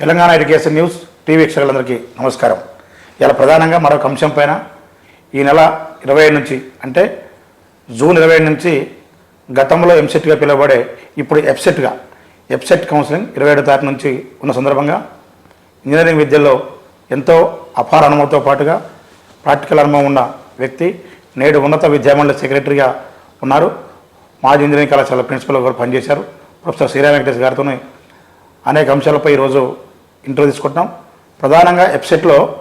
Telangana education news TV వీక్షకులందరికీ నమస్కారం. ఇలా ప్రధానంగా మరొక అంశం పైన ఈ నెల ఇరవై ఏడు నుంచి అంటే జూన్ ఇరవై ఏడు నుంచి గతంలో ఎంసెట్గా పిలువబడే ఇప్పుడు ఎఫ్సెట్గా ఎఫ్సెట్ కౌన్సిలింగ్ ఇరవై ఏడు తారీఖు నుంచి ఉన్న సందర్భంగా ఇంజనీరింగ్ విద్యలో ఎంతో అపార అనుభవంతో పాటుగా ప్రాక్టికల్ అనుభవం ఉన్న వ్యక్తి నేడు ఉన్నత విద్యామండలి సెక్రటరీగా ఉన్నారు. మాజీ ఇంజనీరింగ్ కళాశాల ప్రిన్సిపల్ గారు పనిచేశారు. ప్రొఫెసర్ శ్రీరామ్ వెంకటేష్ గారితో అనేక అంశాలపై ఈరోజు ఇంటర్వ్యూ తీసుకుంటున్నాం. ప్రధానంగా వెబ్సైట్లో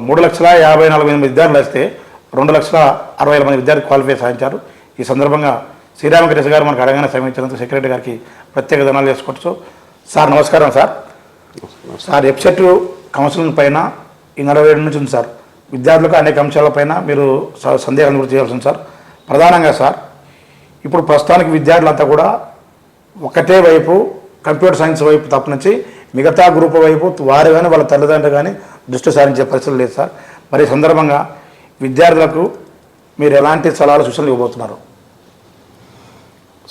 మూడు లక్షల యాభై నాలుగు మంది విద్యార్థులు వస్తే రెండు లక్షల అరవై వేల మంది విద్యార్థులు క్వాలిఫై సాధించారు. ఈ సందర్భంగా శ్రీరామకృష్ణ గారు మనకు అడగానే సమీక్షించినందుకు సెక్రటరీ గారికి ప్రత్యేక ధనాలు చేసుకోవచ్చు సార్ నమస్కారం సార్. సార్ వెబ్సైట్ కౌన్సిలింగ్ పైన ఈ నలభై ఏడు నుంచి ఉంది సార్. విద్యార్థులకు అనేక అంశాలపైన మీరు స- సందేహాలను గురించి చేయాల్సింది సార్. ప్రధానంగా సార్ ఇప్పుడు ప్రస్తుతానికి విద్యార్థులంతా కూడా ఒకటే వైపు కంప్యూటర్ సైన్స్ వైపు తప్ప నుంచి మిగతా గ్రూప్ వైపు వారు కానీ వాళ్ళ తల్లిదండ్రులు కానీ దృష్టి సారించే పరిస్థితులు లేదు సార్. మరి సందర్భంగా విద్యార్థులకు మీరు ఎలాంటి సలహాలు సూచనలు ఇవ్వబోతున్నారు?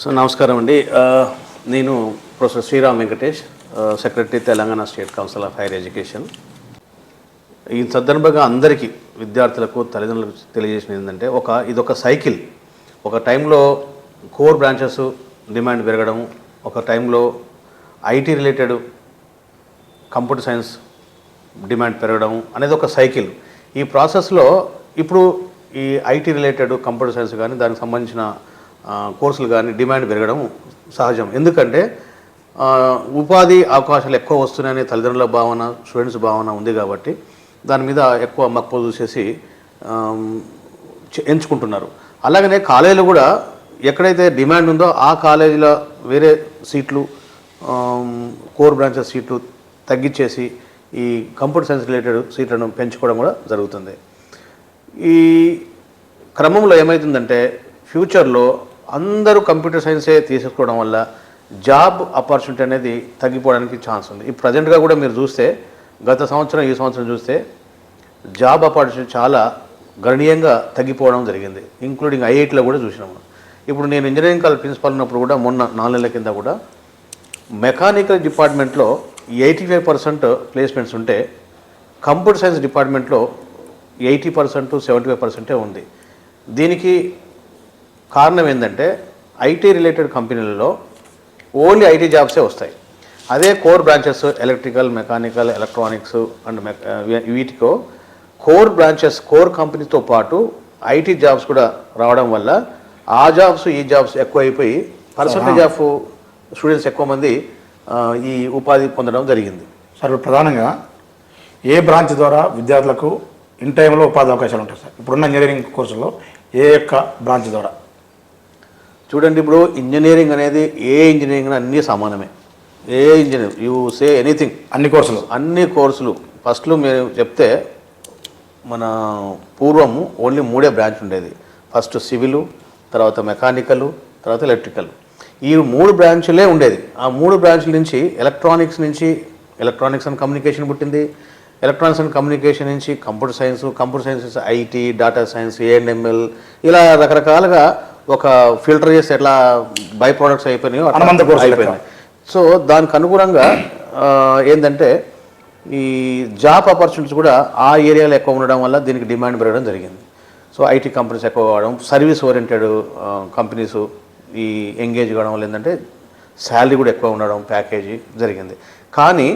సో నమస్కారం అండి. నేను professor Sriram Venkatesh secretary Telangana state council of higher education. ఈ సందర్భంగా అందరికీ విద్యార్థులకు తల్లిదండ్రులకు తెలియజేసిన ఏంటంటే ఒక ఇదొక సైకిల్. ఒక టైంలో కోర్ బ్రాంచెస్ డిమాండ్ పెరగడం ఒక టైంలో IT related computer science demand పెరగడం అనేది ఒక సైకిల్. ఈ ప్రాసెస్లో ఇప్పుడు ఈ ఐటీ రిలేటెడ్ కంప్యూటర్ సైన్స్ కానీ దానికి సంబంధించిన కోర్సులు కానీ డిమాండ్ పెరగడం సహజం. ఎందుకంటే ఉపాధి అవకాశాలు ఎక్కువ వస్తున్నాయని తల్లిదండ్రుల భావన స్టూడెంట్స్ భావన ఉంది కాబట్టి దాని మీద ఎక్కువ మక్కువ చూసేసి ఎంచుకుంటున్నారు. అలాగనే కాలేజీలు కూడా ఎక్కడైతే డిమాండ్ ఉందో ఆ కాలేజీలో వేరే సీట్లు కోర్ బ్రాంచెస్ సీట్లు తగ్గించేసి ఈ కంప్యూటర్ సైన్స్ రిలేటెడ్ సీట్లను పెంచుకోవడం కూడా జరుగుతుంది. ఈ క్రమంలో ఏమవుతుందంటే ఫ్యూచర్లో అందరూ కంప్యూటర్ సైన్సే తీసుకోవడం వల్ల జాబ్ ఆపర్చునిటీ అనేది తగ్గిపోవడానికి ఛాన్స్ ఉంది. ఈ ప్రజెంట్గా కూడా మీరు చూస్తే గత సంవత్సరం ఈ సంవత్సరం చూస్తే జాబ్ ఆపర్చునిటీ చాలా గణనీయంగా తగ్గిపోవడం జరిగింది ఇంక్లూడింగ్ ఐఐటిలో కూడా చూసినాము ఇప్పుడు నేను ఇంజనీరింగ్ కాలేజ్ ప్రిన్సిపాల్ ఉన్నప్పుడు కూడా మొన్న నాలుగు నెలల కింద కూడా మెకానికల్ డిపార్ట్మెంట్లో ఎయిటీ ఫైవ్ పర్సెంట్ ప్లేస్మెంట్స్ ఉంటే కంప్యూటర్ సైన్స్ డిపార్ట్మెంట్లో ఎయిటీ పర్సెంట్ సెవెంటీ ఫైవ్ పర్సెంటే ఉంది. దీనికి కారణం ఏంటంటే ఐటీ రిలేటెడ్ కంపెనీలలో ఓన్లీ ఐటీ జాబ్సే వస్తాయి. అదే core branches electrical mechanical electronics and వీటికో core branches core కంపెనీతో పాటు ఐటీ జాబ్స్ కూడా రావడం వల్ల ఆ జాబ్స్ ఈ జాబ్స్ ఎక్కువ అయిపోయి పర్సంటేజ్ ఆఫ్ స్టూడెంట్స్ ఎక్కువ మంది ఈ ఉపాధి పొందడం జరిగింది. సార్ ప్రధానంగా ఏ బ్రాంచ్ ద్వారా విద్యార్థులకు ఇన్ టైంలో ఉపాధి అవకాశాలు ఉంటాయి సార్? ఇప్పుడున్న ఇంజనీరింగ్ కోర్సుల్లో ఏ యొక్క బ్రాంచ్ ద్వారా? చూడండి ఇప్పుడు ఇంజనీరింగ్ అనేది ఏ ఇంజనీరింగ్ అన్నీ సమానమే. ఏ ఇంజనీరింగ్ యూ సే ఎనీథింగ్. అన్ని కోర్సులు. అన్ని కోర్సులు. ఫస్ట్లో మీరు చెప్తే మన పూర్వము ఓన్లీ మూడే బ్రాంచ్ ఉండేది. ఫస్ట్ సివిలు తర్వాత మెకానికల్ తర్వాత ఎలక్ట్రికల్. ఈ మూడు బ్రాంచులే ఉండేది. ఆ మూడు బ్రాంచ్ల నుంచి ఎలక్ట్రానిక్స్ నుంచి ఎలక్ట్రానిక్స్ అండ్ కమ్యూనికేషన్ పుట్టింది. ఎలక్ట్రానిక్స్ అండ్ కమ్యూనికేషన్ నుంచి computer science computer science IT data science ANML ఇలా రకరకాలుగా ఒక ఫిల్టర్ చేసి ఎట్లా బై ప్రోడక్ట్స్ అయిపోయినాయో అయిపోయినాయి. సో దానికి అనుగుణంగా ఏంటంటే ఈ జాబ్ ఆపర్చునిటీస్ కూడా ఆ ఏరియాలో ఎక్కువ ఉండడం వల్ల దీనికి డిమాండ్ పెరగడం జరిగింది. సో ఐటీ కంపెనీస్ ఎక్కువ కావడం సర్వీస్ ఓరియంటెడ్ కంపెనీస్ ఈ ఎంగేజ్ కావడం వల్ల ఏంటంటే శాలరీ కూడా ఎక్కువ ఉండడం ప్యాకేజీ జరిగింది. కానీ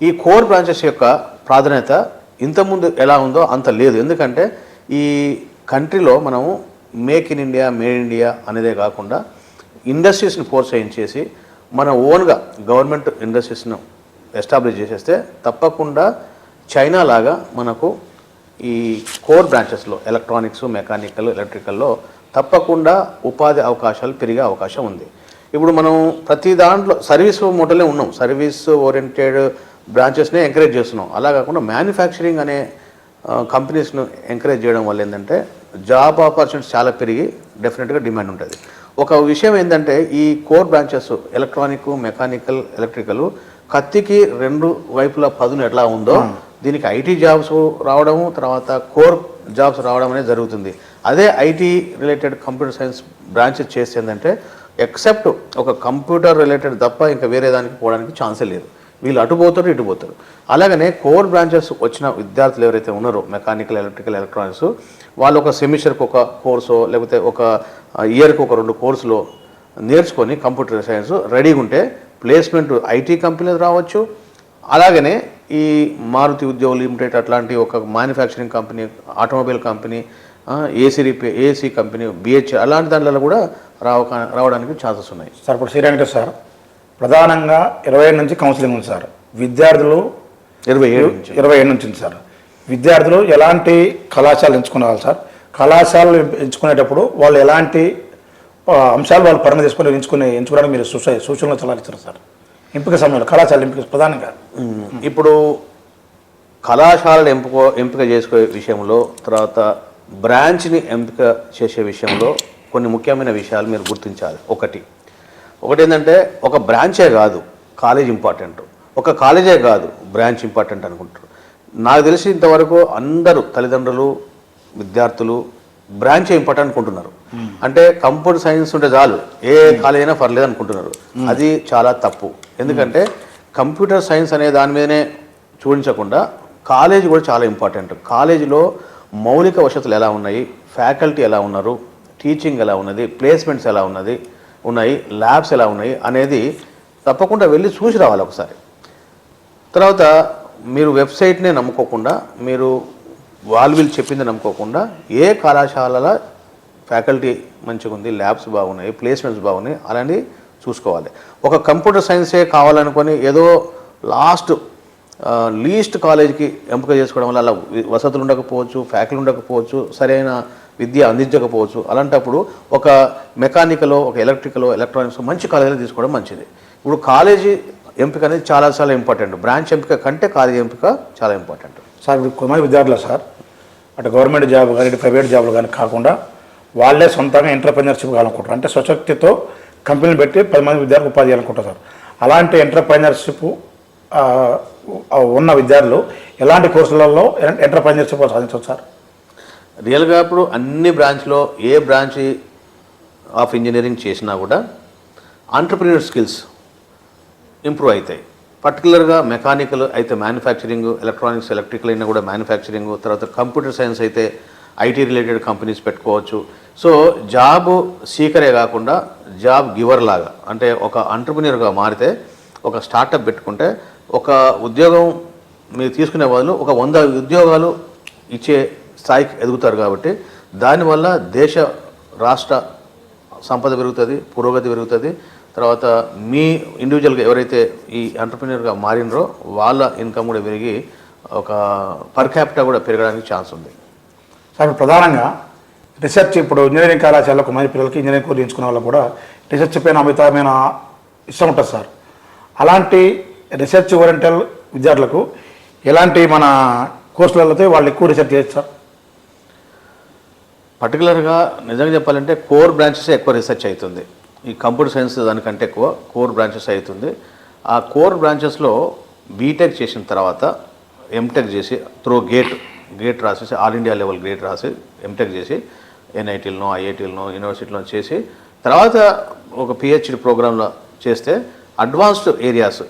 ఈ కోర్ బ్రాంచెస్ యొక్క ప్రాధాన్యత ఇంతకుముందు ఎలా ఉందో అంత లేదు. ఎందుకంటే ఈ కంట్రీలో మనము make in India made India అనేదే కాకుండా ఇండస్ట్రీస్ని ప్రోత్సహించేసి మన ఓన్గా గవర్నమెంట్ ఇండస్ట్రీస్ను ఎస్టాబ్లిష్ చేసేస్తే తప్పకుండా చైనా లాగా మనకు ఈ కోర్ బ్రాంచెస్లో ఎలక్ట్రానిక్స్ మెకానికల్ ఎలక్ట్రికల్లో తప్పకుండా ఉపాధి అవకాశాలు పెరిగే అవకాశం ఉంది. ఇప్పుడు మనం ప్రతి దాంట్లో సర్వీస్ మోడలే ఉన్నాం. సర్వీస్ ఓరియంటెడ్ బ్రాంచెస్నే ఎంకరేజ్ చేస్తున్నాం. అలా కాకుండా మ్యానుఫ్యాక్చరింగ్ అనే కంపెనీస్ను ఎంకరేజ్ చేయడం వల్ల ఏంటంటే జాబ్ ఆపర్చునిటీస్ చాలా పెరిగి డెఫినెట్గా డిమాండ్ ఉంటుంది. ఒక విషయం ఏంటంటే ఈ core branches electronic mechanical electrical కత్తికి రెండు వైపుల పదును ఎట్లా ఉందో దీనికి ఐటీ జాబ్స్ రావడము తర్వాత కోర్ జాబ్స్ రావడం అనేది జరుగుతుంది. అదే IT related computer science branches చేసేందంటే ఏంటంటే ఎక్సెప్ట్ ఒక కంప్యూటర్ రిలేటెడ్ తప్ప ఇంకా వేరే దానికి పోవడానికి ఛాన్సే లేదు. వీళ్ళు అటు పోతారు ఇటు పోతారు. అలాగనే కోర్ బ్రాంచెస్ వచ్చిన విద్యార్థులు ఎవరైతే ఉన్నారో మెకానికల్ ఎలక్ట్రికల్ ఎలక్ట్రానిక్స్ వాళ్ళు ఒక సెమిస్టర్కి ఒక కోర్సో లేకపోతే ఒక ఇయర్కి ఒక రెండు కోర్సులో నేర్చుకొని కంప్యూటర్ సైన్స్ రెడీగా ఉంటే ప్లేస్మెంట్ ఐటీ కంపెనీలు రావచ్చు. అలాగనే ఈ మారుతి ఉద్యోగ లిమిటెడ్ అట్లాంటి ఒక manufacturing company automobile company AC repair AC company BH అలాంటి దాంట్లో కూడా రావ రావడానికి ఛాన్సెస్ ఉన్నాయి. సార్ ఇప్పుడు శ్రీరంగేష్ సార్ ప్రధానంగా ఇరవై ఏడు నుంచి కౌన్సిలింగ్ ఉంది సార్. విద్యార్థులు ఇరవై ఏడు ఇరవై ఏడు నుంచి ఉంది సార్. విద్యార్థులు ఎలాంటి కళాశాలలు ఎంచుకునేవాళ్ళు సార్? కళాశాలలు ఎంచుకునేటప్పుడు వాళ్ళు ఎలాంటి అంశాలు వాళ్ళు పరిణతి తీసుకుని ఎంచుకుని ఎంచుకోవడానికి మీరు సూచ సూచనలు చాలా ఇచ్చారు సార్. ఎంపిక సమయంలో కళాశాల ఎంపిక ప్రధానంగా. ఇప్పుడు కళాశాలను ఎంపిక ఎంపిక చేసుకునే విషయంలో తర్వాత బ్రాంచ్ని ఎంపిక చేసే విషయంలో కొన్ని ముఖ్యమైన విషయాలు మీరు గుర్తించాలి. ఒకటి ఒకటి ఏంటంటే ఒక బ్రాంచే కాదు కాలేజ్ ఇంపార్టెంట్. ఒక కాలేజే కాదు బ్రాంచ్ ఇంపార్టెంట్ అనుకుంటారు. నాకు తెలిసి ఇంతవరకు అందరూ తల్లిదండ్రులు విద్యార్థులు బ్రాంచే ఇంపార్టెంట్ అనుకుంటున్నారు. అంటే కంప్యూటర్ సైన్స్ ఉంటే చాలు ఏ కాలేజ్ అయినా పర్లేదు అనుకుంటున్నారు. అది చాలా తప్పు. ఎందుకంటే కంప్యూటర్ సైన్స్ అనే దాని మీదనే చూడించకుండా కాలేజీ కూడా చాలా ఇంపార్టెంట్. కాలేజీలో మౌలిక వసతులు ఎలా ఉన్నాయి? ఫ్యాకల్టీ ఎలా ఉన్నారు? టీచింగ్ ఎలా ఉన్నది? ప్లేస్మెంట్స్ ఎలా ఉన్నది? ఉన్నాయి? ల్యాబ్స్ ఎలా ఉన్నాయి? అనేది తప్పకుండా వెళ్ళి చూసి రావాలి ఒకసారి. తర్వాత మీరు వెబ్సైట్నే నమ్ముకోకుండా మీరు వాళ్ళు వీళ్ళు చెప్పింది నమ్ముకోకుండా ఏ కళాశాలల ఫ్యాకల్టీ మంచిగా ఉంది ల్యాబ్స్ బాగున్నాయి ప్లేస్మెంట్స్ బాగున్నాయి అలాంటివి చూసుకోవాలి. ఒక కంప్యూటర్ సైన్సే కావాలనుకొని ఏదో లాస్ట్ లీస్ట్ కాలేజీకి ఎంపిక చేసుకోవడం వల్ల అలా వసతులు ఉండకపోవచ్చు ఫ్యాకల్టీ ఉండకపోవచ్చు సరైన విద్య అందించకపోవచ్చు. అలాంటప్పుడు ఒక మెకానికలో ఒక ఎలక్ట్రికలో ఎలక్ట్రానిక్స్ మంచి కాలేజీలో తీసుకోవడం మంచిది. ఇప్పుడు కాలేజీ ఎంపిక అనేది చాలా చాలా ఇంపార్టెంట్. బ్రాంచ్ ఎంపిక కంటే కాలేజీ ఎంపిక చాలా ఇంపార్టెంట్. సార్ ఇప్పుడు కొంతమంది విద్యార్థులు సార్. అటు గవర్నమెంట్ జాబ్ కానీ ఇటు ప్రైవేట్ జాబ్లు కానీ కాకుండా వాళ్ళే సొంతంగా ఎంటర్ప్రైనర్షిప్ కావాలనుకుంటారు అంటే స్వశక్తితో కంపెనీలు పెట్టి పది మంది విద్యార్థులు ఉపాధి చేయాలనుకుంటారు సార్. అలాంటి ఎంటర్ప్రైనర్షిప్ ఉన్న విద్యార్థులు ఎలాంటి కోర్సులలో ఎంటర్ప్రైనర్షిప్ సాధించవచ్చు సార్? రియల్గా ఇప్పుడు అన్ని బ్రాంచ్లో ఏ బ్రాంచ్ ఆఫ్ ఇంజనీరింగ్ చేసినా కూడా ఆంటర్ప్రినర్ స్కిల్స్ ఇంప్రూవ్ అవుతాయి పర్టికులర్గా మెకానికల్ అయితే మ్యానుఫ్యాక్చరింగ్ ఎలక్ట్రానిక్స్ ఎలక్ట్రికల్ అయినా కూడా మ్యానుఫ్యాక్చరింగ్ తర్వాత కంప్యూటర్ సైన్స్ అయితే ఐటీ రిలేటెడ్ కంపెనీస్ పెట్టుకోవచ్చు. సో జాబ్ సీకరే కాకుండా జాబ్ గివర్ లాగా అంటే ఒక ఆంటర్ప్రినర్గా మారితే ఒక స్టార్టప్ పెట్టుకుంటే ఒక ఉద్యోగం మీరు తీసుకునే వాళ్ళు ఒక వంద ఉద్యోగాలు ఇచ్చే స్థాయికి ఎదుగుతారు కాబట్టి దానివల్ల దేశ రాష్ట్ర సంపద పెరుగుతుంది పురోగతి పెరుగుతుంది. తర్వాత మీ ఇండివిజువల్గా ఎవరైతే ఈ ఎంటర్ప్రినర్గా మారినరో వాళ్ళ ఇన్కమ్ కూడా పెరిగి ఒక పర్ క్యాపిటల్ కూడా పెరగడానికి ఛాన్స్ ఉంది. సార్ ఇప్పుడు ప్రధానంగా రీసెర్చ్ ఇప్పుడు ఇంజనీరింగ్ కళాశాలకు మంది పిల్లలకి ఇంజనీరింగ్ కోర్సు ఎంచుకునే వాళ్ళు కూడా రీసెర్చ్ పైన అమితమైన ఇష్టం ఉంటుంది సార్. అలాంటి రీసెర్చ్ ఓరియంటల్ విద్యార్థులకు ఎలాంటి మన కోర్సులతో వాళ్ళు ఎక్కువ రీసెర్చ్ చేయొచ్చు సార్ పర్టికులర్గా నిజంగా చెప్పాలంటే కోర్ బ్రాంచెస్ ఎక్కువ రీసెర్చ్ అవుతుంది. ఈ కంప్యూటర్ సైన్స్ దానికంటే ఎక్కువ కోర్ బ్రాంచెస్ అవుతుంది. ఆ కోర్ బ్రాంచెస్లో బీటెక్ చేసిన తర్వాత ఎంటెక్ చేసి త్రూ గేట్ గేట్ రాసేసి ఆల్ ఇండియా లెవెల్ గేట్ రాసి ఎంటెక్ చేసి ఎన్ఐటీలను ఐఐటీలను యూనివర్సిటీలో చేసి తర్వాత ఒక పిహెచ్డి ప్రోగ్రాంలో చేస్తే అడ్వాన్స్డ్ ఏరియాస్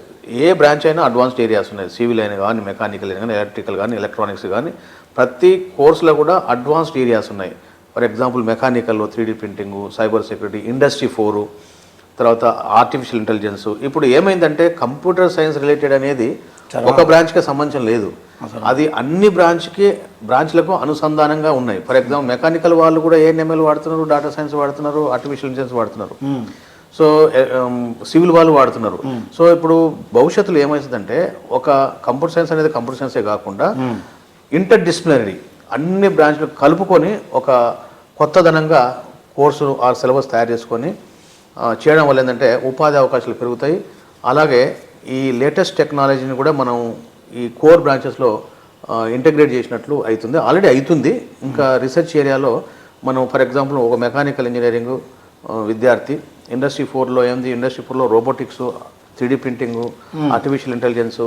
ఏ బ్రాంచ్ అయినా అడ్వాన్స్డ్ ఏరియాస్ ఉన్నాయి. సివిల్ అయినా కానీ మెకానికల్ అయినా కానీ ఎలక్ట్రికల్ కానీ ఎలక్ట్రానిక్స్ కానీ ప్రతి కోర్సులో కూడా అడ్వాన్స్డ్ ఏరియాస్ ఉన్నాయి. For example మెకానికల్లో three D printing cyber security industry four తర్వాత ఆర్టిఫిషియల్ ఇంటెలిజెన్స్. ఇప్పుడు ఏమైందంటే కంప్యూటర్ సైన్స్ రిలేటెడ్ అనేది ఒక బ్రాంచ్కి సంబంధం లేదు. అది అన్ని బ్రాంచ్కి బ్రాంచ్లకు అనుసంధానంగా ఉన్నాయి. ఫర్ ఎగ్జాంపుల్ మెకానికల్ వాళ్ళు కూడా ఏఎన్ఎంఎల్ వాడుతున్నారు డేటా సైన్స్ వాడుతున్నారు ఆర్టిఫిషియల్ ఇంటెలిజెన్స్ వాడుతున్నారు. సో సివిల్ వాళ్ళు వాడుతున్నారు. సో ఇప్పుడు భవిష్యత్తులో ఏమవుతుందంటే ఒక కంప్యూటర్ సైన్స్ అనేది కంప్యూటర్ సైన్సే కాకుండా ఇంటర్ డిసిప్లినరీ అన్ని బ్రాంచ్లు కలుపుకొని ఒక కొత్తదనంగా కోర్సు ఆ సిలబస్ తయారు చేసుకొని చేయడం వల్ల ఏంటంటే ఉపాధి అవకాశాలు పెరుగుతాయి. అలాగే ఈ లేటెస్ట్ టెక్నాలజీని కూడా మనం ఈ కోర్ బ్రాంచెస్లో ఇంటగ్రేట్ చేసినట్లు అవుతుంది. ఆల్రెడీ అవుతుంది. ఇంకా రీసెర్చ్ ఏరియాలో మనం ఫర్ ఎగ్జాంపుల్ ఒక మెకానికల్ ఇంజనీరింగ్ విద్యార్థి. ఇండస్ట్రీ ఫోర్లో ఏంది? ఇండస్ట్రీ ఫోర్లో robotics three D printing artificial intelligence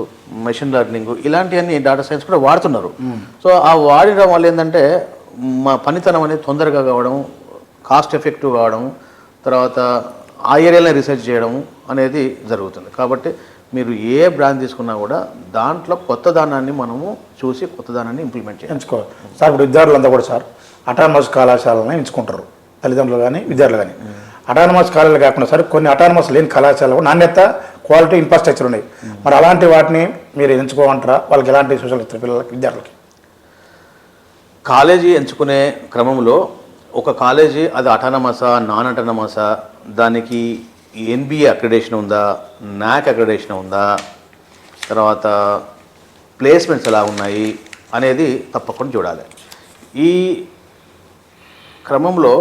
machine learning ఇలాంటివన్నీ డేటా సైన్స్ కూడా వాడుతున్నారు. సో ఆ వాడడం వల్ల ఏంటంటే మా పనితనం అనేది తొందరగా కావడం కాస్ట్ ఎఫెక్టివ్ కావడం తర్వాత ఆ ఏరియాలో రీసెర్చ్ చేయడం అనేది జరుగుతుంది. కాబట్టి మీరు ఏ బ్రాంచ్ తీసుకున్నా కూడా దాంట్లో కొత్త దానాన్ని మనము చూసి కొత్త దానాన్ని ఇంప్లిమెంట్ చేయాలి. ఎంచుకోవాలి. సార్ ఇప్పుడు విద్యార్థులంతా కూడా సార్ అటానమస్ కళాశాలను ఎంచుకుంటారు. తల్లిదండ్రులు కానీ విద్యార్థులు కానీ. అటానమస్ కాలేజీలు కాకుండా సరే కొన్ని అటానమస్ లేని కళాశాలలో నాణ్యత క్వాలిటీ ఇన్ఫ్రాస్ట్రక్చర్ ఉన్నాయి. మరి అలాంటి వాటిని మీరు ఎంచుకోమంటారా? వాళ్ళకి ఎలాంటి సూచనలు ఇస్తారు పిల్లలకి విద్యార్థులకి? కాలేజీ ఎంచుకునే క్రమంలో ఒక కాలేజీ అది అటానమసా నాన్ అటానమసా దానికి ఎన్బిఏ అక్రిడేషన్ ఉందా నాక్ అక్రిడేషన్ ఉందా తర్వాత ప్లేస్మెంట్స్ ఎలా ఉన్నాయి అనేది తప్పకుండా చూడాలి. ఈ క్రమంలో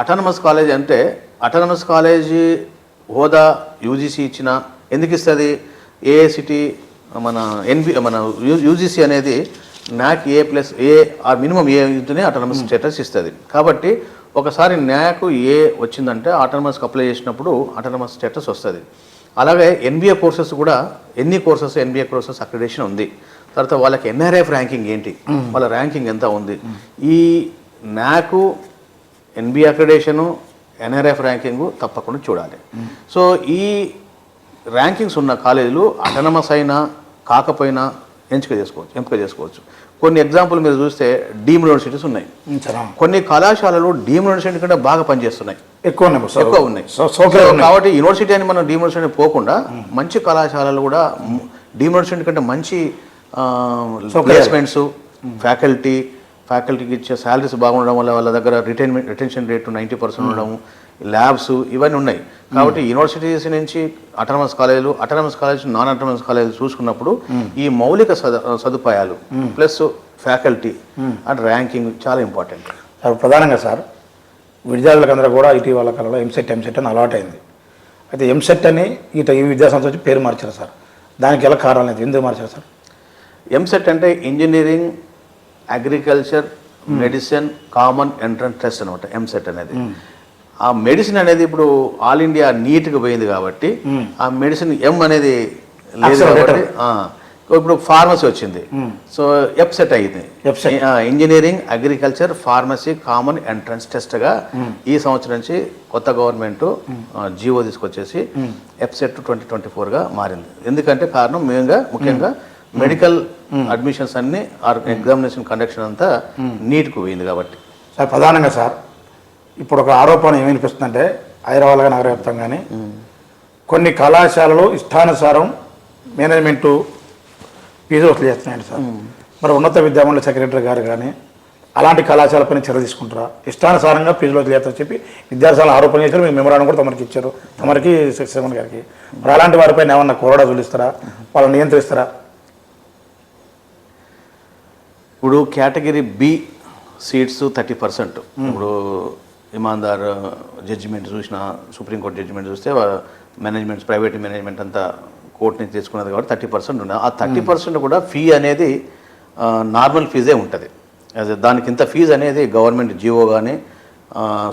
అటానమస్ కాలేజ్ అంటే అటానమస్ కాలేజీ హోదా యూజీసీ ఇచ్చిన ఎందుకు ఇస్తుంది? ఏఐసిటి మన ఎన్బి మన యూజీసీ అనేది న్యాక్ ఏ ప్లస్ ఏ ఆ మినిమం ఏ ఇంటనే అటానమస్ స్టేటస్ ఇస్తుంది. కాబట్టి ఒకసారి న్యాక్ ఏ వచ్చిందంటే ఆటోనమస్కి అప్లై చేసినప్పుడు అటానమస్ స్టేటస్ వస్తుంది. అలాగే ఎన్బిఏ కోర్సెస్ కూడా ఎన్ని కోర్సెస్ ఎన్బిఏ కోర్సెస్ అక్రిడేషన్ ఉంది. తర్వాత వాళ్ళకి ఎన్ఆర్ఎఫ్ ర్యాంకింగ్ ఏంటి? వాళ్ళ ర్యాంకింగ్ ఎంత ఉంది? ఈ నాకు ఎన్బి అక్రిడేషను ఎన్ఆర్ఎఫ్ ర్యాంకింగ్ తప్పకుండా చూడాలి. సో ఈ ర్యాంకింగ్స్ ఉన్న కాలేజీలు అటనమస్ అయినా కాకపోయినా ఎంపిక చేసుకోవచ్చు ఎంపిక చేసుకోవచ్చు. కొన్ని ఎగ్జాంపుల్ మీరు చూస్తే డీమ్ యూనివర్సిటీస్ ఉన్నాయి. కొన్ని కళాశాలలు డీమ్ యూనివర్సిటీ కంటే బాగా పనిచేస్తున్నాయి. ఎక్కువ ఎక్కువ ఉన్నాయి. కాబట్టి యూనివర్సిటీ అని మనం డీమ్ యూనివర్సిటీ పోకుండా మంచి కళాశాలలు కూడా డీమ్ యూనివర్సిటీ కంటే మంచి ప్లేస్మెంట్స్ ఫ్యాకల్టీ ఫ్యాకల్టీకి ఇచ్చే శాలరీస్ బాగుండడం వల్ల వాళ్ళ దగ్గర retainment retention rate ninety percent ఉండడం ల్యాబ్స్ ఇవన్నీ ఉన్నాయి. కాబట్టి యూనివర్సిటీస్ నుంచి అటానమస్ కాలేజీలు అటానమస్ కాలేజ్ నాన్ అటానమస్ కాలేజీలు చూసుకున్నప్పుడు ఈ మౌలిక సద- సదుపాయాలు ప్లస్ ఫ్యాకల్టీ అండ్ ర్యాంకింగ్ చాలా ఇంపార్టెంట్ సార్ ప్రధానంగా సార్ విద్యార్థులకు అందరూ కూడా ఇటీవల కాలంలో ఎంసెట్ ఎంసెట్ అని అలవాటైంది అయితే ఎంసెట్ అని ఈ ఈ విద్యా సంస్థ వచ్చి పేరు మార్చారు సార్. దానికి ఎలా కారణం లేదు ఎందుకు మార్చారు సార్? ఎంసెట్ అంటే engineering agriculture medicine common entrance test అనమాట ఎంసెట్ అనేది. ఆ మెడిసిన్ అనేది ఇప్పుడు ఆల్ ఇండియా నీట్గా పోయింది కాబట్టి ఆ మెడిసిన్ ఎం అనేది లేదు. కాబట్టి ఇప్పుడు ఫార్మసీ వచ్చింది. సో ఎప్సెట్ అయింది. Engineering agriculture pharmacy common entrance టెస్ట్గా ఈ సంవత్సరం నుంచి కొత్త గవర్నమెంట్ జీవో తీసుకొచ్చేసి ఎప్సెట్ ట్వంటీ ట్వంటీ ఫోర్గా మారింది. ఎందుకంటే కారణం మెయిన్గా ముఖ్యంగా మెడికల్ అడ్మిషన్స్ అన్ని ఎగ్జామినేషన్ కండక్షన్ అంతా నీట్కు పోయింది కాబట్టి. సార్ ప్రధానంగా సార్ ఇప్పుడు ఒక ఆరోపణ ఏమి వినిపిస్తుందంటే హైదరాబాద్ నగర వ్యాప్తంగానే కొన్ని కళాశాలలు ఇష్టానుసారం మేనేజ్మెంటు ఫీజు వసూలు చేస్తున్నాయండి సార్. మరి ఉన్నత విద్యామండలి సెక్రటరీ గారు కానీ అలాంటి కళాశాలపైన చర్య తీసుకుంటారా? ఇష్టానుసారంగా ఫీజులో చేస్తారని చెప్పి విద్యార్థులు ఆరోపణ చేశారు మీ మెమరాన్ని కూడా తమరికి ఇచ్చారు. తమరికి శిక్షణ గారికి. మరి అలాంటి వారిపైన ఏమన్నా కోరడా చూలిస్తారా వాళ్ళని నియంత్రిస్తారా? ఇప్పుడు category B seats thirty percent. ఇప్పుడు ఇమాందార్ జడ్జిమెంట్ చూసిన సుప్రీంకోర్టు జడ్జిమెంట్ చూస్తే మేనేజ్మెంట్ ప్రైవేట్ మేనేజ్మెంట్ అంతా కోర్టు నుంచి తీసుకున్నది కాబట్టి థర్టీ పర్సెంట్ ఉన్నది ఆ థర్టీ పర్సెంట్ కూడా ఫీ అనేది నార్మల్ ఫీజే ఉంటుంది. యాజ్ దానికి ఇంత ఫీజు అనేది గవర్నమెంట్ జీవో కానీ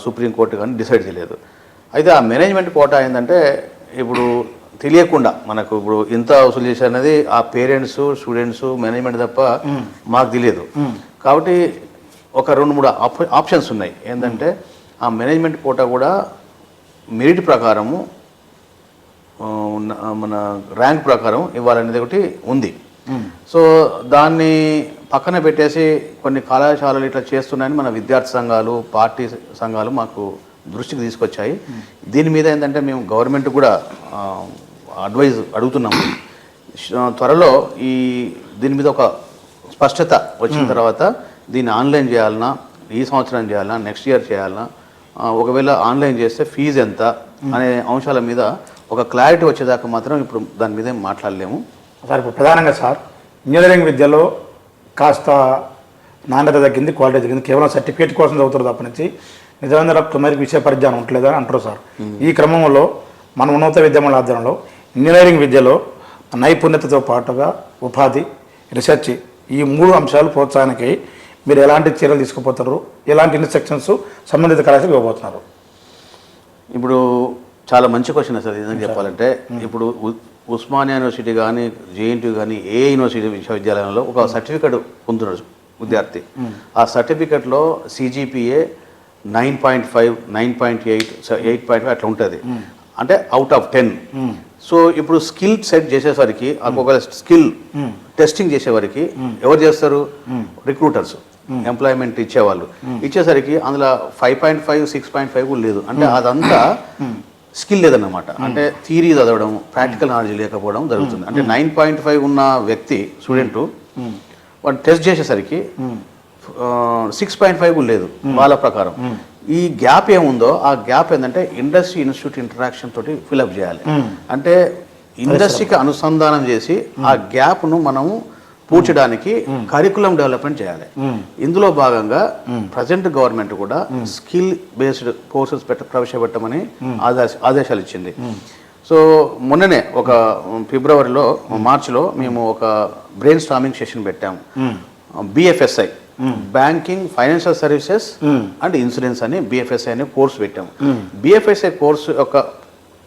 సుప్రీంకోర్టు కానీ డిసైడ్ చేయలేదు. అయితే ఆ మేనేజ్మెంట్ కోటా ఏంటంటే ఇప్పుడు తెలియకుండా మనకు ఇప్పుడు ఇంత వసూలు చేశారు అనేది ఆ పేరెంట్స్ స్టూడెంట్స్ మేనేజ్మెంట్ తప్ప మాకు తెలియదు. కాబట్టి ఒక రెండు మూడు ఆప్- ఆప్షన్స్ ఉన్నాయి. ఏంటంటే ఆ మేనేజ్మెంట్ కోటా కూడా మెరిట్ ప్రకారము మన ర్యాంక్ ప్రకారం ఇవ్వాలనేది ఒకటి ఉంది. సో దాన్ని పక్కన పెట్టేసి కొన్ని కళాశాలలు ఇట్లా చేస్తున్నాయని మన విద్యార్థి సంఘాలు పార్టీ సంఘాలు మాకు దృష్టికి తీసుకొచ్చాయి. దీని మీద ఏంటంటే మేము గవర్నమెంట్ కూడా అడ్వైజ్ అడుగుతున్నాము త్వరలో ఈ దీని మీద ఒక స్పష్టత వచ్చిన తర్వాత దీన్ని ఆన్లైన్ చేయాలన్నా ఈ సంవత్సరం చేయాలన్నా నెక్స్ట్ ఇయర్ చేయాలన్నా ఒకవేళ ఆన్లైన్ చేస్తే ఫీజు ఎంత అనే అంశాల మీద ఒక క్లారిటీ వచ్చేదాకా మాత్రం ఇప్పుడు దాని మీద మాట్లాడలేము. సార్ ఇప్పుడు ప్రధానంగా సార్ ఇంజనీరింగ్ విద్యలో కాస్త నాణ్యత తగ్గింది క్వాలిటీ తగ్గింది కేవలం సర్టిఫికేట్ కోసం చదువుతారు తప్ప నుంచి నిజమైన మరి విషయ పరిజ్ఞానం ఉండలేదు అని అంటారు సార్. ఈ క్రమంలో మన ఉన్నత విద్యమండల ఆధ్వర్యంలో ఇంజనీరింగ్ విద్యలో నైపుణ్యతతో పాటుగా ఉపాధి రీసెర్చ్ ఈ మూడు అంశాలు ప్రోత్సాహానికి మీరు ఎలాంటి చర్యలు తీసుకుపోతారు ఎలాంటి ఇన్స్ట్రక్షన్స్ సంబంధిత కళాశాలకు ఇవ్వబోతున్నారు? ఇప్పుడు చాలా మంచి క్వశ్చన్ సార్ ఏదైనా చెప్పాలంటే ఇప్పుడు ఉస్మానియా యూనివర్సిటీ కానీ జేఎన్టీ కానీ ఏ యూనివర్సిటీ విశ్వవిద్యాలయంలో ఒక సర్టిఫికెట్ పొందుతున్నాడు విద్యార్థి. ఆ సర్టిఫికెట్లో CGPA nine point five nine point eight eight point five అట్లా ఉంటుంది. అంటే అవుట్ ఆఫ్ టెన్ సో ఇప్పుడు స్కిల్ సెట్ చేసేసరికి ఒక స్కిల్ టెస్టింగ్ చేసేవారికి ఎవరు చేస్తారు? రిక్రూటర్స్. ఎంప్లాయ్మెంట్ ఇచ్చేవాళ్ళు. ఇచ్చేసరికి అందులో five point five six point five కూడా లేదు. అంటే అదంతా స్కిల్ లేదన్నమాట. అంటే థియరీ చదవడం ప్రాక్టికల్ నాలెడ్జ్ లేకపోవడం జరుగుతుంది. అంటే నైన్ పాయింట్ ఫైవ్ ఉన్న వ్యక్తి స్టూడెంట్ వాడు టెస్ట్ చేసేసరికి సిక్స్ పాయింట్ ఫైవ్ లేదు వాళ్ళ ప్రకారం. ఈ గ్యాప్ ఏముందో ఆ గ్యాప్ ఏంటంటే ఇండస్ట్రీ ఇన్స్టిట్యూట్ ఇంటరాక్షన్ తోటి ఫిల్అప్ చేయాలి. అంటే ఇండస్ట్రీకి అనుసంధానం చేసి ఆ గ్యాప్ను మనము పూడ్చడానికి కరికులం డెవలప్మెంట్ చేయాలి. ఇందులో భాగంగా ప్రజెంట్ గవర్నమెంట్ కూడా స్కిల్ బేస్డ్ కోర్సెస్ పెట్ట ప్రవేశపెట్టమని ఆదేశ ఆదేశాలు ఇచ్చింది. సో మొన్ననే ఒక ఫిబ్రవరిలో మార్చిలో మేము ఒక బ్రెయిన్ స్టామింగ్ సెషన్ పెట్టాము BFSI banking financial services and insurance అని బిఎఫ్ఎస్ఐ అనే కోర్సు పెట్టాము. బిఎఫ్ఎస్ఐ కోర్సు యొక్క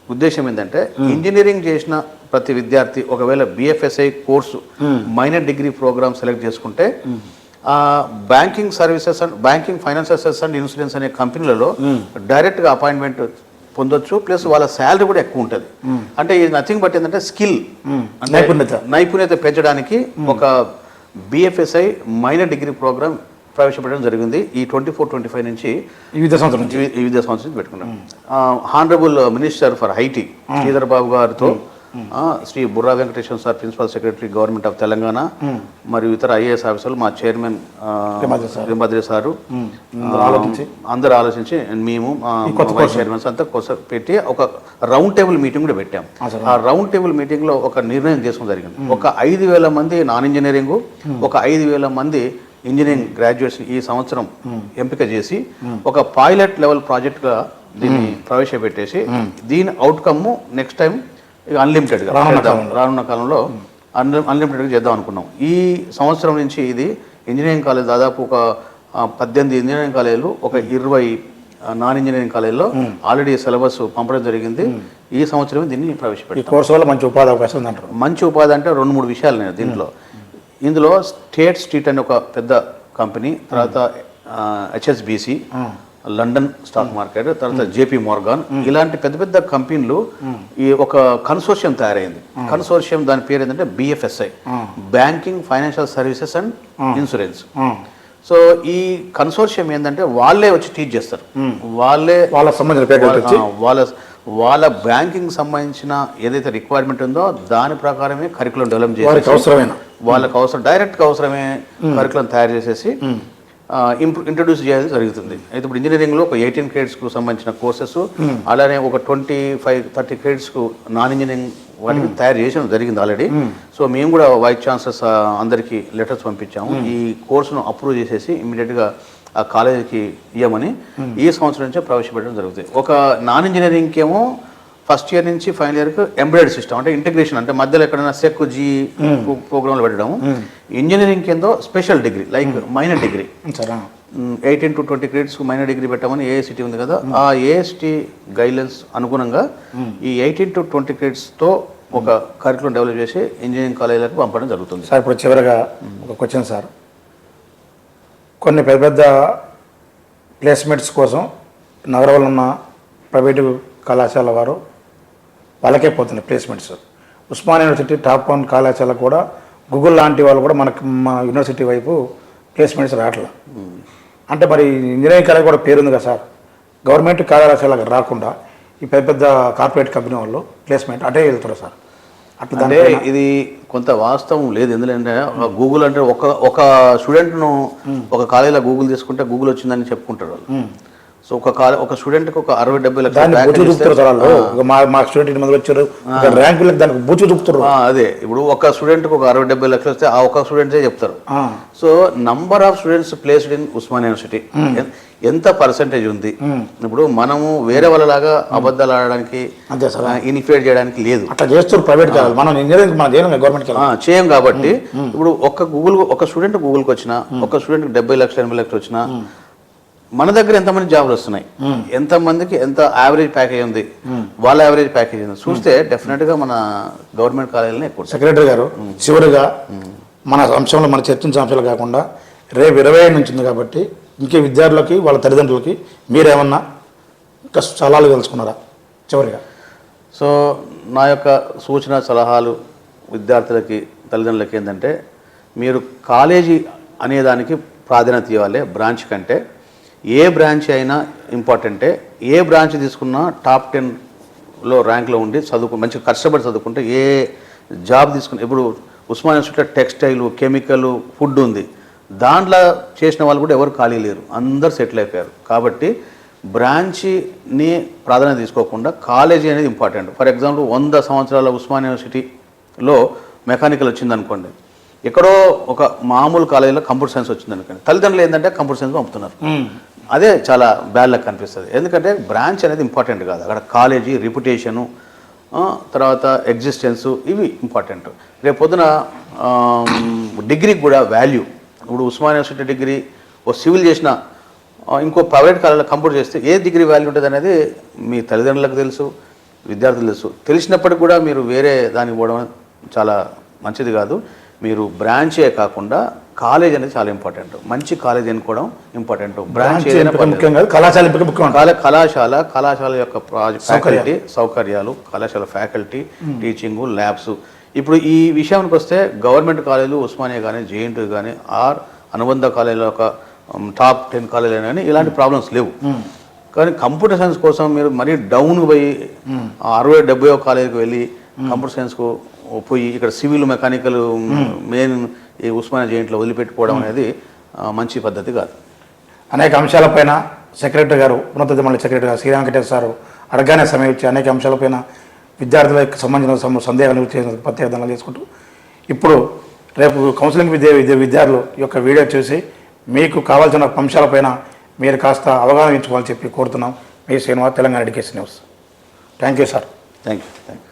ఉద్దేశం ఏంటంటే ఇంజనీరింగ్ చేసిన ప్రతి విద్యార్థి ఒకవేళ BFSI course minor degree program select చేసుకుంటే ఆ banking services and banking financial services and insurance అనే కంపెనీలలో డైరెక్ట్గా అపాయింట్మెంట్ పొందొచ్చు ప్లస్ వాళ్ళ శాలరీ కూడా ఎక్కువ ఉంటుంది. అంటే ఇది నథింగ్ బట్ ఏంటంటే స్కిల్ నైపుణ్యత. నైపుణ్యత పెంచడానికి ఒక బిఎఫ్ఎస్ఐ మైనర్ డిగ్రీ ప్రోగ్రామ్ ప్రవేశపెట్టడం జరిగింది. ఈ ట్వంటీ ఫోర్ ట్వంటీ ఫైవ్ నుంచి వివిధ సంవత్సరం నుంచి. ఈ విద్యా సంవత్సరం పెట్టుకున్నాం. Honourable minister for IT Sridhar Babu గారితో Shri Burra Venkateshwara sir principal secretary government of Telangana మరియు ఇతర ఐఏఎస్ ఆఫీసర్లు మా చైర్మన్ లింబాద్రి సార్. అందరూ ఆలోచించి. మేము వైస్ చైర్మన్స్ అంతా కొత్త పెట్టి ఒక రౌండ్ టేబుల్ మీటింగ్ కూడా పెట్టాం. ఆ రౌండ్ టేబుల్ మీటింగ్లో ఒక నిర్ణయం చేసుకోవడం జరిగింది. ఒక ఐదు వేల మంది నాన్ ఇంజనీరింగ్ ఒక ఐదు వేల మంది ఇంజనీరింగ్ గ్రాడ్యుయేట్స్ ఈ సంవత్సరం ఎంపిక చేసి ఒక పైలట్ లెవెల్ ప్రాజెక్ట్గా దీన్ని ప్రవేశపెట్టేసి దీని అవుట్కమ్ నెక్స్ట్ టైం అన్లిమిటెడ్గా. రానున్న చేద్దాం. రానున్న కాలంలో అన్లిమిటెడ్గా చేద్దాం అనుకున్నాం. ఈ సంవత్సరం నుంచి ఇది ఇంజనీరింగ్ కాలేజ్ దాదాపు ఒక పద్దెనిమిది ఇంజనీరింగ్ కాలేజీలు ఒక ఇరవై నాన్ ఇంజనీరింగ్ కాలేజీలో ఆల్రెడీ సిలబస్ పంపడం జరిగింది. ఈ సంవత్సరం దీన్ని ప్రవేశపెట్టాం కోర్సు వల్ల మంచి ఉపాధి అవకాశం ఉందంటారు. మంచి ఉపాధి అంటే రెండు మూడు విషయాలు నేను దీంట్లో. ఇందులో స్టేట్ స్ట్రీట్ అనే ఒక పెద్ద కంపెనీ తర్వాత హెచ్ఎస్బిసి లండన్ స్టాక్ మార్కెట్ తర్వాత జేపీ మోర్గాన్. ఇలాంటి పెద్ద పెద్ద కంపెనీలు ఈ ఒక కన్సోర్షియం తయారైంది. కన్సోర్షియం దాని పేరు ఏంటంటే BFSI banking financial services and insurance. So ఈ కన్సోర్షియం ఏంటంటే వాళ్ళే వచ్చి టీచ్ చేస్తారు. వాళ్ళే వాళ్ళకి సంబంధించిన వాళ్ళ వాళ్ళ బ్యాంకింగ్ సంబంధించిన ఏదైతే రిక్వైర్మెంట్ ఉందో దాని ప్రకారమే కరికులం డెవలప్ చేసి అవసరమైన. వాళ్ళకి అవసరం డైరెక్ట్గా అవసరమే కరికులం తయారు చేసేసి ఇంట్రొడ్యూస్ చేయడం జరుగుతుంది. అయితే ఇప్పుడు ఇంజనీరింగ్లో ఒక ఎయిటీన్కు సంబంధించిన కోర్సెస్ అలానే ఒక ట్వంటీ ఫైవ్ థర్టీ కు నాన్ ఇంజనీరింగ్ వాటికి తయారు చేయడం జరిగింది ఆల్రెడీ. సో మేము కూడా వైస్ ఛాన్సలర్స్ అందరికీ లెటర్స్ పంపించాము. ఈ కోర్సును అప్రూవ్ చేసేసి ఇమీడియట్గా ఆ కాలేజీకి ఇవ్వమని ఈ సంవత్సరం నుంచే ప్రవేశపెట్టడం జరుగుతుంది. ఒక నాన్ ఇంజనీరింగ్కి ఏమో ఫస్ట్ ఇయర్ నుంచి ఫైనల్ ఇయర్కి ఎంబ్రాయిడరీ సిస్టమ్ అంటే ఇంటిగ్రేషన్ అంటే మధ్యలో ఎక్కడైనా సెక్ జీ ప్రోగ్రాంలు పెట్టడం ఇంజనీరింగ్ కింద special degree like minor degree. సరే. Eighteen to twenty credits minor degree పెట్టామని ఏఎస్టీ ఉంది కదా ఆ ఏఎస్టీ గైడ్లైన్స్ అనుగుణంగా ఈ ఎయిటీన్ టు ట్వంటీ తో ఒక కరికులం డెవలప్ చేసి ఇంజనీరింగ్ కాలేజీలకు పంపడం జరుగుతుంది. సార్ ఇప్పుడు చివరిగా ఒక క్వశ్చన్ సార్. కొన్ని పెద్ద పెద్ద ప్లేస్మెంట్స్ కోసం నగరంలో ఉన్న ప్రైవేటు కళాశాల వారు వాళ్ళకే పోతున్నాయి placements Osman university top one కళాశాల కూడా గూగుల్ లాంటి వాళ్ళు కూడా మనకు మా యూనివర్సిటీ వైపు ప్లేస్మెంట్స్ రావట్లేదు అంటే మరి ఇంజనీరింగ్ కాలేజ్ కూడా పేరుంది కదా సార్. గవర్నమెంట్ కళాశాలకు రాకుండా ఈ పెద్ద పెద్ద కార్పొరేట్ కంపెనీ వాళ్ళు ప్లేస్మెంట్ అటే వెళ్తారు సార్. అట్లా అంటే ఇది కొంత వాస్తవం లేదు. ఎందుకంటే గూగుల్ అంటే ఒక ఒక స్టూడెంట్ను ఒక కాలేజీలో గూగుల్ తీసుకుంటే గూగుల్ వచ్చిందని చెప్పుకుంటారు వాళ్ళు. సో ఒక కాలే ఒక స్టూడెంట్కి ఒక అరవై డెబ్బై లక్షల బూచు చూపుతారు మా మా స్టూడెంట్ ఇంటి మంది వచ్చారు ర్యాంకులకు దానికి బూచు చూపుతారు అదే. ఇప్పుడు ఒక స్టూడెంట్కి ఒక అరవై డెబ్బై లక్షలు వస్తే ఆ ఒక స్టూడెంట్సే చెప్తారు. So number of students placed in Osman university ఎంత పర్సెంటేజ్ ఉంది? ఇప్పుడు మనము వేరే వాళ్ళలాగా అబద్ధాలు ఆడడానికి ఇనిఫియేట్ చేయడానికి లేదు. అట్లా చేస్తారు ప్రైవేట్ మనం ఇంజనీరింగ్ మన చేయలేం గవర్నమెంట్ చేయం కాబట్టి ఇప్పుడు ఒక గూగుల్ ఒక స్టూడెంట్ గూగుల్కి వచ్చిన ఒక స్టూడెంట్ డెబ్బై లక్షలు ఎనభై లక్షలు వచ్చిన మన దగ్గర ఎంతమంది జాబ్లు వస్తున్నాయి? ఎంతమందికి ఎంత యావరేజ్ ప్యాకేజ్ ఉంది? వాళ్ళ యావరేజ్ ప్యాకేజ్ ఉంది. చూస్తే డెఫినెట్గా మన గవర్నమెంట్ కాలేజీలో ఎక్కువ. సెక్రటరీ గారు చివరిగా మన అంశంలో మన చర్చించిన అంశాలు కాకుండా రేపు ఇరవై ఐదు నుంచి ఉంది కాబట్టి ఇంకే విద్యార్థులకి వాళ్ళ తల్లిదండ్రులకి మీరేమన్నా ఇంకా సలహాలు తెలుసుకున్నారా? చివరిగా. సో నా యొక్క సూచన సలహాలు విద్యార్థులకి తల్లిదండ్రులకి ఏంటంటే మీరు కాలేజీ అనేదానికి ప్రాధాన్యత ఇవ్వాలి బ్రాంచ్ కంటే. ఏ బ్రాంచ్ అయినా ఇంపార్టెంటే. ఏ బ్రాంచ్ తీసుకున్నా టాప్ టెన్లో ర్యాంక్లో ఉండి చదువుకు మంచిగా కష్టపడి చదువుకుంటే ఏ జాబ్ తీసుకుని ఇప్పుడు ఉస్మాన్ యూనివర్సిటీలో టెక్స్టైల్ కెమికల్ ఫుడ్ ఉంది. దాంట్లో చేసిన వాళ్ళు కూడా ఎవరు ఖాళీ లేరు. అందరు సెటిల్ అయిపోయారు. కాబట్టి బ్రాంచ్ని ప్రాధాన్యత తీసుకోకుండా కాలేజీ అనేది ఇంపార్టెంట్. ఫర్ ఎగ్జాంపుల్ వంద సంవత్సరాల ఉస్మాన్ యూనివర్సిటీలో మెకానికల్ వచ్చింది అనుకోండి ఎక్కడో ఒక మామూలు కాలేజీలో కంప్యూటర్ సైన్స్ వచ్చింది అనుకోండి తల్లిదండ్రులు ఏంటంటే కంప్యూటర్ సైన్స్ పంపుతున్నారు. అదే చాలా బ్యాడ్ లక్ అనిపిస్తుంది. ఎందుకంటే బ్రాంచ్ అనేది ఇంపార్టెంట్ కాదు. అక్కడ కాలేజీ రిప్యుటేషను తర్వాత ఎగ్జిస్టెన్స్ ఇవి ఇంపార్టెంట్ రేపు పొద్దున డిగ్రీకి కూడా వాల్యూ ఇప్పుడు ఉస్మాన్ యూనివర్సిటీ డిగ్రీ ఓ సివిల్ చేసిన ఇంకో ప్రైవేట్ కాలేజీలో కంప్యూటర్ చేస్తే ఏ డిగ్రీ వాల్యూ ఉంటుంది అనేది మీ తల్లిదండ్రులకు తెలుసు విద్యార్థులు తెలుసు. తెలిసినప్పటికి కూడా మీరు వేరే దానికి పోవడం చాలా మంచిది కాదు. మీరు బ్రాంచే కాకుండా కాలేజ్ అనేది చాలా ఇంపార్టెంట్ మంచి కాలేజ్ ఎన్నుకోవడం ఇంపార్టెంట్ బ్రాంచ్. ముఖ్యం కాదు కళాశాల ఎంపిక ముఖ్యం అంటారు. కాల కళాశాల కళాశాల యొక్క ప్రాజెక్ట్ సౌకర్యాలు. ఫ్యాకల్టీ సౌకర్యాలు కళాశాల ఫ్యాకల్టీ టీచింగ్ ల్యాబ్స్ ఇప్పుడు ఈ విషయానికి వస్తే గవర్నమెంట్ కాలేజీలు ఉస్మానియా కానీ జేఎన్టీ కానీ ఆర్ అనుబంధ కాలేజీల యొక్క టాప్ టెన్ కాలేజీలు కానీ ఇలాంటి ప్రాబ్లమ్స్ లేవు కానీ కంప్యూటర్ సైన్స్ కోసం మీరు మరీ డౌన్ పోయి అరవై డెబ్బై కాలేజీకి వెళ్ళి కంప్యూటర్ సైన్స్కు పోయి ఇక్కడ సివిల్ మెకానికల్ మెయిన్ ఈ ఉస్మానియా జేఎన్టీలో వదిలిపెట్టుకోవడం అనేది మంచి పద్ధతి కాదు. అనేక అంశాలపైన సెక్రటరీ గారు ఉన్నత మండలి సెక్రటరీ గారు వెంకటేశ్వర సారు అడగానే సమయం ఇచ్చి అనేక అంశాలపైన విద్యార్థులకు సంబంధించిన సందేహాలు ప్రత్యేక దండాలు చేసుకుంటూ ఇప్పుడు రేపు కౌన్సిలింగ్ విద్య విద్య విద్యార్థులు ఈ యొక్క వీడియో చూసి మీకు కావాల్సిన అంశాలపైన మీరు కాస్త అవగాహన ఇచ్చుకోవాలని చెప్పి కోరుతున్నాం. మీ Srinivas Telangana education news. Thank you sir. Thank you thank you.